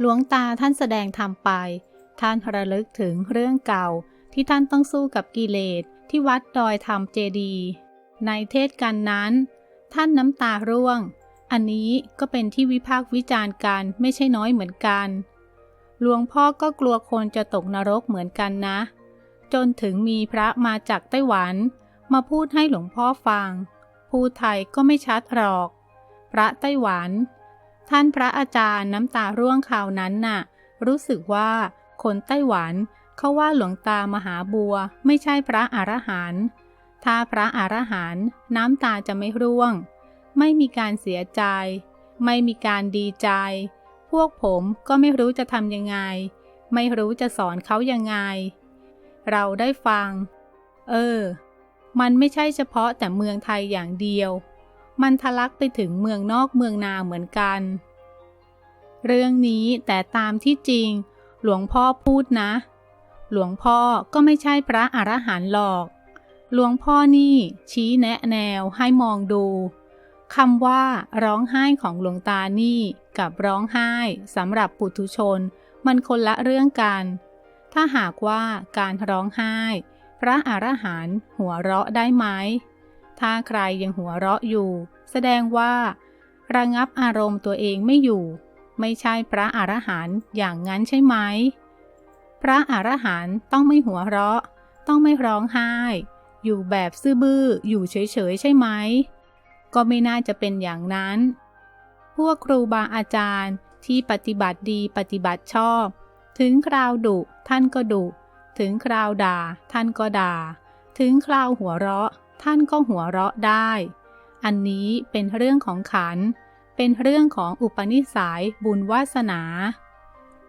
หลวงตาท่านแสดงธรรมไป ท่านระลึกถึงเรื่องเก่าที่ท่านต้องสู้กับกิเลสที่วัดดอยธรรมเจดี ในเทศกันนั้น ท่านน้ำตาร่วง อันนี้ก็เป็นที่วิพากษ์วิจารณ์กันไม่ใช่น้อยเหมือนกัน หลวงพ่อก็กลัวคนจะตกนรกเหมือนกันนะ จนถึงมีพระมาจากไต้หวัน มาพูดให้หลวงพ่อฟัง พูดไทยก็ไม่ชัดหรอก พระไต้หวัน ท่านพระอาจารย์น้ำตาร่วงข่าวนั้นน่ะ รู้สึกว่าคนไต้หวันเขาว่าหลวงตามหาบัวไม่ใช่พระอรหันต์ถ้าพระอรหันต์น้ำตาจะไม่ร่วง ไม่มีการเสียใจ ไม่มีการดีใจ พวกผมก็ไม่รู้จะทำยังไง ไม่รู้จะสอนเขายังไง เราได้ฟัง เออ มันไม่ใช่เฉพาะแต่เมืองไทยอย่างเดียว มันทะลักไปถึงเมืองนอกเมืองนาเหมือนกัน เรื่องนี้แต่ตามที่จริง หลวงพ่อพูดนะ หลวงพ่อก็ไม่ใช่พระอรหันต์หรอก หลวงพ่อนี่ชี้แนะแนวให้มองดูคำว่าร้องไห้ของหลวงตานี่กับร้องไห้สำหรับปุถุชน มันคนละเรื่องกัน ถ้าหากว่าการร้องไห้ พระอรหันต์หัวเราะได้ไหม ถ้าใครยังหัวเราะอยู่ แสดงว่า ระงับอารมณ์ตัวเองไม่อยู่ ไม่ใช่พระอรหันต์อย่างนั้นใช่ไหม พระอรหันต์ต้องไม่หัวเราะ ต้องไม่ร้องไห้ อยู่แบบซื่อบื้อ อยู่เฉยๆใช่ไหม ก็ไม่น่าจะเป็นอย่างนั้น พวกครูบาอาจารย์ที่ปฏิบัติดีปฏิบัติชอบ ถึงคราวดุท่านก็ดุ ถึงคราวด่า ท่านก็ด่า ถึงคราวหัวเราะ ท่านก็หัวเราะได้ อันนี้เป็นเรื่องของขัน เป็นเรื่องของอุปนิสัยบุญวาสนา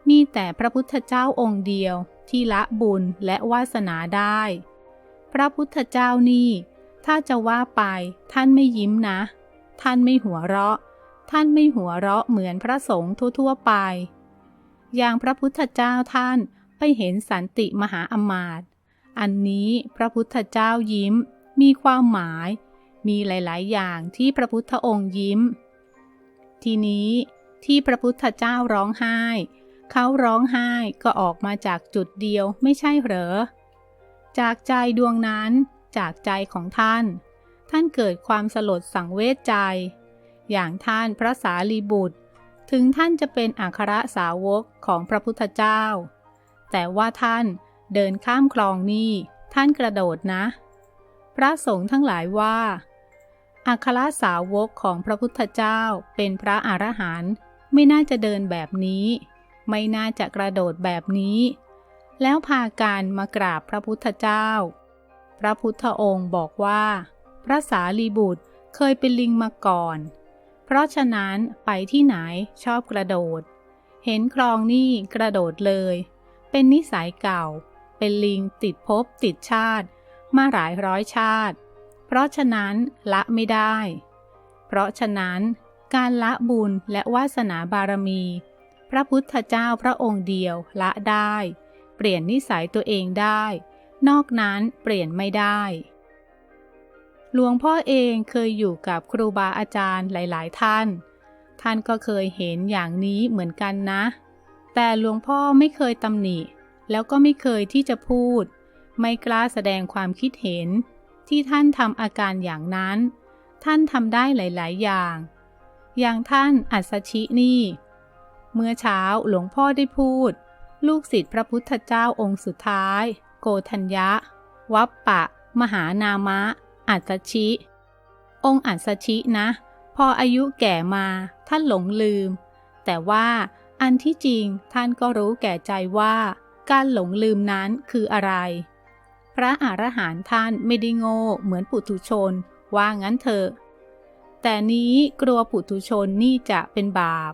มีแต่พระพุทธเจ้าองค์เดียวที่ละบุญและวาสนาได้ พระพุทธเจ้านี่ ถ้าจะว่าไป ท่านไม่ยิ้มนะ ท่านไม่หัวเราะ ท่านไม่หัวเราะเหมือนพระสงฆ์ทั่วๆไป อย่างพระพุทธเจ้าท่านไปเห็นสันติมหาอมาตย์อันนี้พระพุทธเจ้ายิ้ม มีความหมาย มีหลาย ๆ อย่างที่พระพุทธองค์ยิ้ม ทีนี้ที่พระพุทธเจ้าร้องไห้ เขาร้องไห้ก็ออกมาจากจุดเดียวไม่ใช่เหรอ จากใจดวงนั้นจากใจของท่าน ท่านเกิดความสลดสังเวชใจ อย่างท่านพระสารีบุตร ถึงท่านจะเป็นอัครสาวกของพระพุทธเจ้า แต่ว่าท่านเดินข้ามคลองนี่ท่านกระโดดนะ พระสงฆ์ทั้งหลายว่าอัครสาวกของพระพุทธเจ้าเป็นพระอรหันต์ไม่น่าจะเดินแบบนี้ ไม่น่าจะกระโดดแบบนี้ แล้วพากันมากราบพระพุทธเจ้า พระพุทธองค์บอกว่า พระสารีบุตรเคยเป็นลิงมาก่อน เพราะฉะนั้นไปที่ไหนชอบกระโดด เห็นคลองนี่กระโดดเลย เป็นนิสัยเก่า เป็นลิงติดภพติดชาติ มาหลายร้อยชาติ เพราะฉะนั้นละไม่ได้ เพราะฉะนั้นการละบุญและวาสนาบารมี พระพุทธเจ้าพระองค์เดียวละได้ เปลี่ยนนิสัยตัวเองได้ นอกนั้นเปลี่ยนไม่ได้ หลวงพ่อเองเคยอยู่กับครูบาอาจารย์หลาย ๆ ท่าน ท่านก็เคยเห็นอย่างนี้เหมือนกันนะ แต่หลวงพ่อไม่เคยตำหนิ แล้วก็ไม่เคยที่จะพูด ไม่กล้าแสดงความคิดเห็น ที่ท่านทำอาการอย่างนั้น ท่านทำได้หลาย ๆ อย่าง อย่างท่านอัศชินี่ เมื่อเช้าหลวงพ่อได้พูด ลูกศิษย์พระพุทธเจ้าองค์สุดท้าย โกธัญญะ วัปปะ มหานามะ อัศชิ องค์อัศชินะ พออายุแก่มาท่านหลงลืม แต่ว่าอันที่จริงท่านก็รู้แก่ใจว่าการหลงลืมนั้นคืออะไร พระอรหันต์ท่านไม่ได้โง่เหมือนปุถุชน ว่างั้นเถอะ แต่นี้กลัวปุถุชนนี่จะเป็นบาป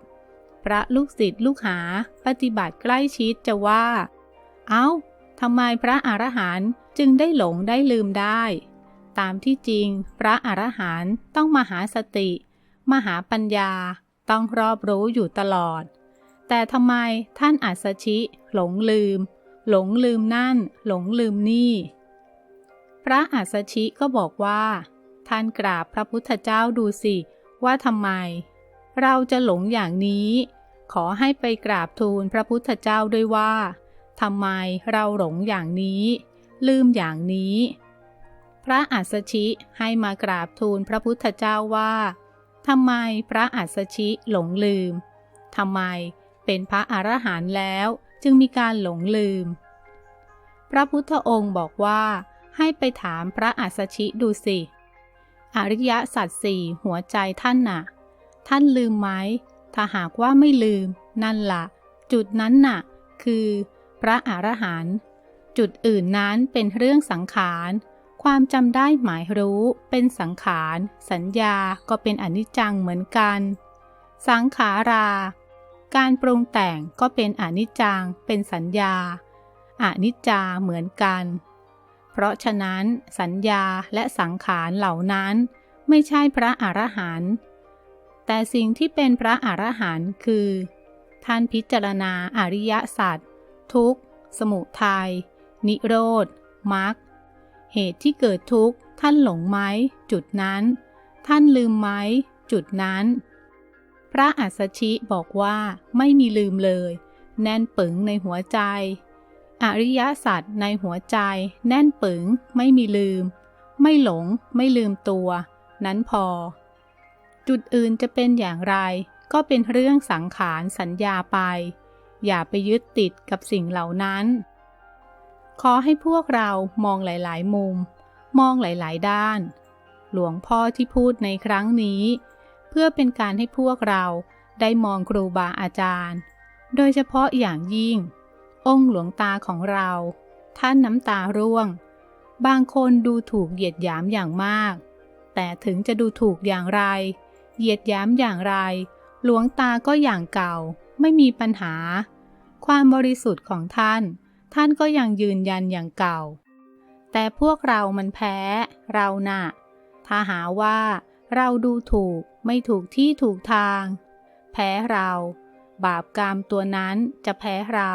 พระลูกศิษย์ลูกหาปฏิบัติใกล้ชิดจะว่า เอา้าทำไมพระอรหันต์จึงได้หลงได้ลืมได้ ตามที่จริง พระอรหันต์ต้องมหาสติ มหาปัญญาต้องรอบรู้อยู่ตลอด แต่ทำไมท่านอัศชิ หลงลืม หลงลืมนั่น หลงลืมนี่ พระอัศชิก็บอกว่า ท่านกราบพระพุทธเจ้าดูสิว่าทำไม เราจะหลงอย่างนี้ขขอให้ไปกราบทูลพระพุทธเจ้าด้วยว่าทำไมเราหลงอย่างนี้ ลืมอย่างนี้ พระอัสสชิให้มากราบทูลพระพุทธเจ้าว่าทำไมพระอัสสชิหลงลืมทำไมเป็นพระอรหันต์แล้วจึงมีการหลงลืม พระพุทธองค์บอกว่า ให้ไปถามพระอัสชิดูสิ อริยสัจสี่หัวใจท่านน่ะ ท่านลืมไหม ถ้าหากว่าไม่ลืม นั่นละ่ะ จุดนั้นน่ะ คือ พระอรหันต์ จุดอื่นนั้นเป็นเรื่องสังขาร ความจำได้หมายรู้เป็นสังขาร สัญญาก็เป็นอนิจจังเหมือนกัน สังขารา การปรุงแต่งก็เป็นอนิจจัง เป็นสัญญาอนิจจาเหมือนกัน เพราะฉะนั้นสัญญาและสังขารเหล่านั้นไม่ใช่พระอรหันต์แต่สิ่งที่เป็นพระอรหันต์คือ ท่านพิจารณาอริยสัจทุกข์ สมุทัยนิโรธมรรคเหตุที่เกิดทุกข์ ท่านหลงไหมจุดนั้น ท่านลืมไหมจุดนั้น พระอัสสชิบอกว่าไม่มีลืมเลย แน่นปึงในหัวใจ อริยสัจในหัวใจ แน่นปึง ไม่มีลืม ไม่หลง ไม่ลืมตัว นั้นพอ จุดอื่นจะเป็นอย่างไร ก็เป็นเรื่องสังขารสัญญาไป อย่าไปยึดติดกับสิ่งเหล่านั้น ขอให้พวกเรามองหลาย ๆ มุม มองหลาย ๆ ด้าน หลวงพ่อที่พูดในครั้งนี้ เพื่อเป็นการให้พวกเราได้มองครูบาอาจารย์ โดยเฉพาะอย่างยิ่ง องค์หลวงตาของเรา ท่านน้ำตาร่วง บางคนดูถูกเหยียดหยามอย่างมาก แต่ถึงจะดูถูกอย่างไร เหยียดหยามอย่างไร หลวงตาก็อย่างเก่า ไม่มีปัญหา ความบริสุทธิ์ของท่าน ท่านก็ยังยืนยันอย่างเก่า แต่พวกเรามันแพ้ เราน่ะ ถ้าหาว่าเราดูถูกไม่ถูกที่ถูกทาง แพ้เรา บาปกรรมตัวนั้นจะแพ้เรา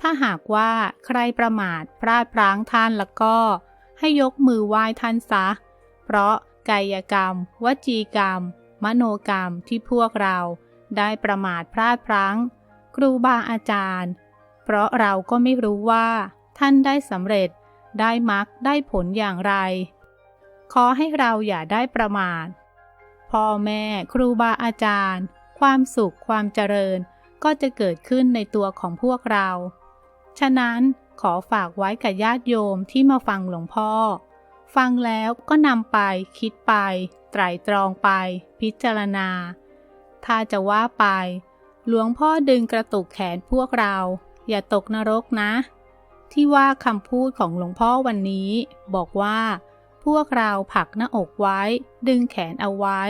ถ้าหากว่าใครประมาทพลาดพลั้งท่านแล้วก็ ให้ยกมือไหว้ท่านซะ เพราะกายกรรม วจีกรรม มโนกรรมที่พวกเราได้ประมาทพลาดพลั้ง ครูบาอาจารย์ เพราะเราก็ไม่รู้ว่า ท่านได้สำเร็จได้มรรคได้ผลอย่างไร ขอให้เราอย่าได้ประมาทพ่อแม่ครูบาอาจารย์ ความสุขความเจริญก็จะเกิดขึ้นในตัวของพวกเรา ฉะนั้นขอฝากไว้กับญาติโยมที่มาฟังหลวงพ่อ ฟังแล้วก็นำไปคิดไป ไตรตรองไป พิจารณา ถ้าจะว่าไป หลวงพ่อดึงกระตุกแขนพวกเรา อย่าตกนรกนะ ที่ว่าคำพูดของหลวงพ่อวันนี้ บอกว่า พวกเราผลักหน้าอกไว้ ดึงแขนเอาไว้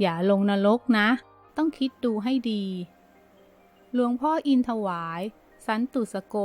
อย่าลงนรกนะ ต้องคิดดูให้ดี หลวงพ่ออินถวาย สันตุสโก